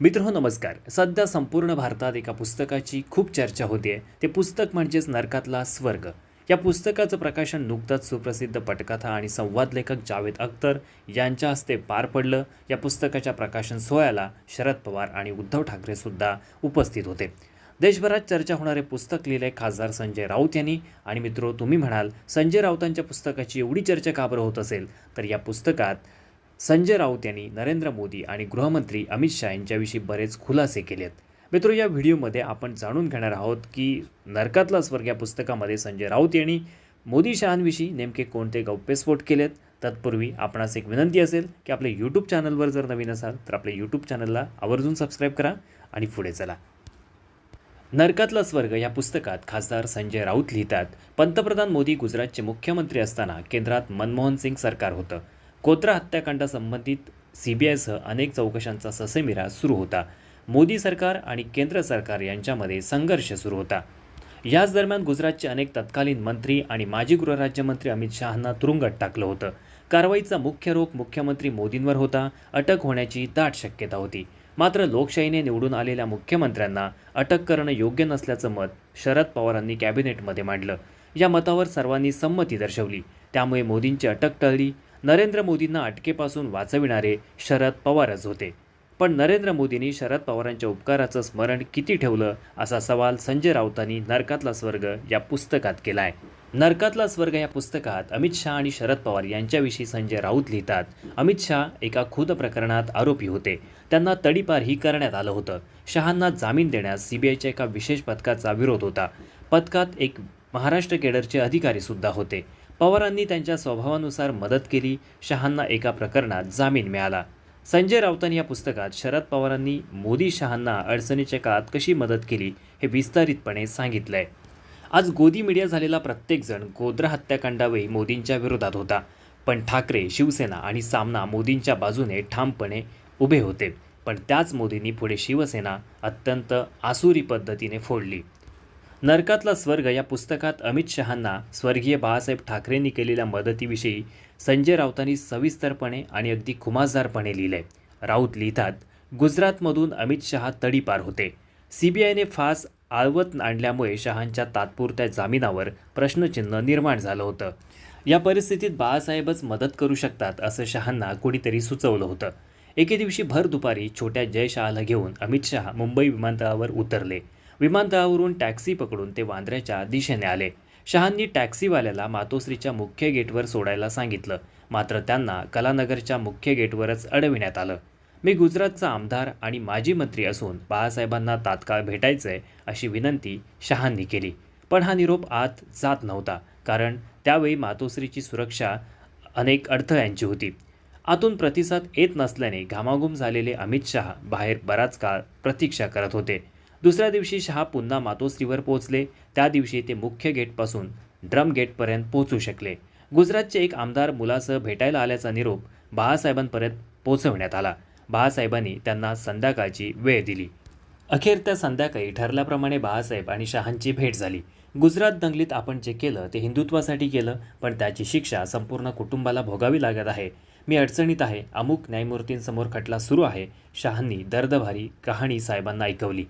मित्र नमस्कार. सध्या संपूर्ण भारतात एका पुस्तकाची खूप चर्चा होते ते पुस्तक म्हणजेच नरकातला स्वर्ग. या पुस्तकाचं प्रकाशन नुकतंच सुप्रसिद्ध पटकथा आणि संवाद लेखक जावेद अख्तर यांच्या हस्ते पार पडलं. या पुस्तकाच्या प्रकाशन सोहळ्याला शरद पवार आणि उद्धव ठाकरेसुद्धा उपस्थित होते. देशभरात चर्चा होणारे पुस्तक लिहिले खासदार संजय राऊत यांनी. आणि मित्रो तुम्ही म्हणाल संजय राऊतांच्या पुस्तकाची एवढी चर्चा का बरं होत असेल? तर या पुस्तकात संजय राऊत यांनी नरेंद्र मोदी आणि गृहमंत्री अमित शहा यांच्याविषयी बरेच खुलासे केले आहेत मित्र या व्हिडिओमध्ये आपण जाणून घेणार आहोत की नरकातला स्वर्ग या पुस्तकामध्ये संजय राऊत यांनी मोदी शहांविषयी नेमके कोणते गौप्यस्फोट केलेत? तत्पूर्वी आपणास एक विनंती असेल की आपल्या यूट्यूब चॅनलवर जर नवीन असाल तर आपल्या यूट्यूब चॅनलला आवर्जून सबस्क्राईब करा आणि पुढे चला. नरकातला स्वर्ग या पुस्तकात खासदार संजय राऊत लिहितात. पंतप्रधान मोदी गुजरातचे मुख्यमंत्री असताना केंद्रात मनमोहन सिंग सरकार होतं. कोत्रा हत्याकांडासंबंधित सी बी आयसह अनेक चौकशांचा ससेमिरा सुरू होता. मोदी सरकार आणि केंद्र सरकार यांच्यामध्ये संघर्ष सुरू होता. याच दरम्यान गुजरातचे अनेक तत्कालीन मंत्री आणि माजी गृहराज्यमंत्री अमित शहांना तुरुंगात टाकलं होतं. कारवाईचा मुख्य रोख मुख्यमंत्री मोदींवर होता. अटक होण्याची दाट शक्यता होती. मात्र लोकशाहीने निवडून आलेल्या मुख्यमंत्र्यांना अटक करणं योग्य नसल्याचं मत शरद पवारांनी कॅबिनेटमध्ये मांडलं. या मतावर सर्वांनी संमती दर्शवली. त्यामुळे मोदींची अटक टळली. नरेंद्र मोदींना अटकेपासून वाचविणारे शरद पवारच होते. पण नरेंद्र मोदींनी शरद पवारांच्या उपकाराचं स्मरण किती ठेवलं असा सवाल संजय राऊतांनी नरकातला स्वर्ग या पुस्तकात केला आहे नरकातला स्वर्ग या पुस्तकात अमित शहा आणि शरद पवार यांच्याविषयी संजय राऊत लिहितात. अमित शहा एका खुद प्रकरणात आरोपी होते. त्यांना तडीपारही करण्यात आलं होतं. शहांना जामीन देण्यास सीबीआयच्या एका विशेष पथकाचा विरोध होता. पथकात एक महाराष्ट्र केडरचे अधिकारीसुद्धा होते. पवारांनी त्यांच्या स्वभावानुसार मदत केली. शहांना एका प्रकरणात जामीन मिळाला. संजय राऊतांनी या पुस्तकात शरद पवारांनी मोदी शहांना अडचणीच्या काळात कशी मदत केली हे विस्तारितपणे सांगितलंय. आज गोदी मीडिया झालेला प्रत्येकजण गोद्रा हत्याकांडावेळी मोदींच्या विरोधात होता. पण ठाकरे शिवसेना आणि सामना मोदींच्या बाजूने ठामपणे उभे होते. पण त्याच मोदींनी पुढे शिवसेना अत्यंत आसुरी पद्धतीने फोडली. नरकातला स्वर्ग या पुस्तकात अमित शहांना स्वर्गीय बाळासाहेब ठाकरेंनी केलेल्या मदतीविषयी संजय राऊतांनी सविस्तरपणे आणि अगदी खुमासदारपणे लिहिलंय. राऊत लिहितात गुजरातमधून अमित शहा तडीपार होते. सी बी आयने फास आळवत आणल्यामुळे शहांच्या तात्पुरत्या जामिनावर प्रश्नचिन्ह निर्माण झालं होतं. या परिस्थितीत बाळासाहेबच मदत करू शकतात असं शहांना कुणीतरी सुचवलं होतं. एके दिवशी भर दुपारी छोट्या जयशहाला घेऊन अमित शहा मुंबई विमानतळावर उतरले. विमानतळावरून टॅक्सी पकडून ते वांद्र्याच्या दिशेने आले. शहांनी टॅक्सीवाल्याला मातोश्रीच्या मुख्य गेटवर सोडायला सांगितलं. मात्र त्यांना कलानगरच्या मुख्य गेटवरच अडविण्यात आलं. मी गुजरातचा आमदार आणि माजी मंत्री असून बाळासाहेबांना तात्काळ भेटायचंय अशी विनंती शहांनी केली. पण हा निरोप आत जात नव्हता कारण त्यावेळी मातोश्रीची सुरक्षा अनेक अडथळ्यांची होती. आतून प्रतिसाद येत नसल्याने घामाघूम झालेले अमित शहा बाहेर बराच काळ प्रतीक्षा करत होते. दुसऱ्या दिवशी शहा पुन्हा मातोश्रीवर पोहोचले. त्या दिवशी ते मुख्य गेटपासून ड्रम गेटपर्यंत पोहोचू शकले. गुजरातचे एक आमदार मुलासह भेटायला आल्याचा निरोप बाळासाहेबांपर्यंत पोहोचवण्यात आला. बाळासाहेबांनी त्यांना संध्याकाळची वेळ दिली. अखेर त्या संध्याकाळी ठरल्याप्रमाणे बाळासाहेब आणि शहांची भेट झाली. गुजरात दंगलीत आपण जे केलं ते हिंदुत्वासाठी केलं पण त्याची शिक्षा संपूर्ण कुटुंबाला भोगावी लागत आहे. मी अडचणीत आहे. अमुक न्यायमूर्तींसमोर खटला सुरू आहे. शहांनी दर्दभारी कहाणी साहेबांना ऐकवली.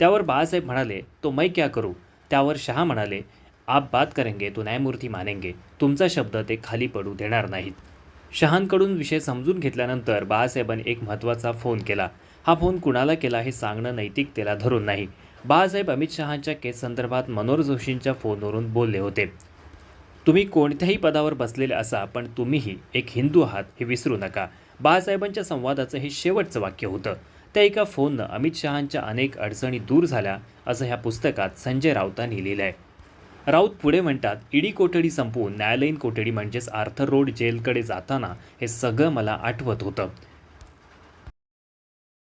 त्यावर बाळासाहेब म्हणाले तो मै क्या करू? त्यावर शहा म्हणाले आप बात करेंगे तो न्यायमूर्ती मानेंगे. तुमचा शब्द ते खाली पडू देणार नाहीत. शहांकडून विषय समजून घेतल्यानंतर बाळासाहेबांनी एक महत्त्वाचा फोन केला. हा फोन कुणाला केला हे सांगणं नैतिकतेला धरून नाही. बाळासाहेब अमित शहांच्या केस संदर्भात मनोहर जोशींच्या फोनवरून बोलले होते तुम्ही कोणत्याही पदावर बसलेले असा पण तुम्हीही एक हिंदू आहात हे विसरू नका. बाळासाहेबांच्या संवादाचं हे शेवटचं वाक्य होतं. त्या एका फोननं अमित शहांच्या अनेक अडचणी दूर झाल्या असं ह्या पुस्तकात संजय राऊतांनी लिहिलं आहे. राऊत पुढे म्हणतात ईडी कोठडी संपवून न्यायालयीन कोठडी म्हणजेच आर्थर रोड जेलकडे जाताना हे सगळं मला आठवत होतं.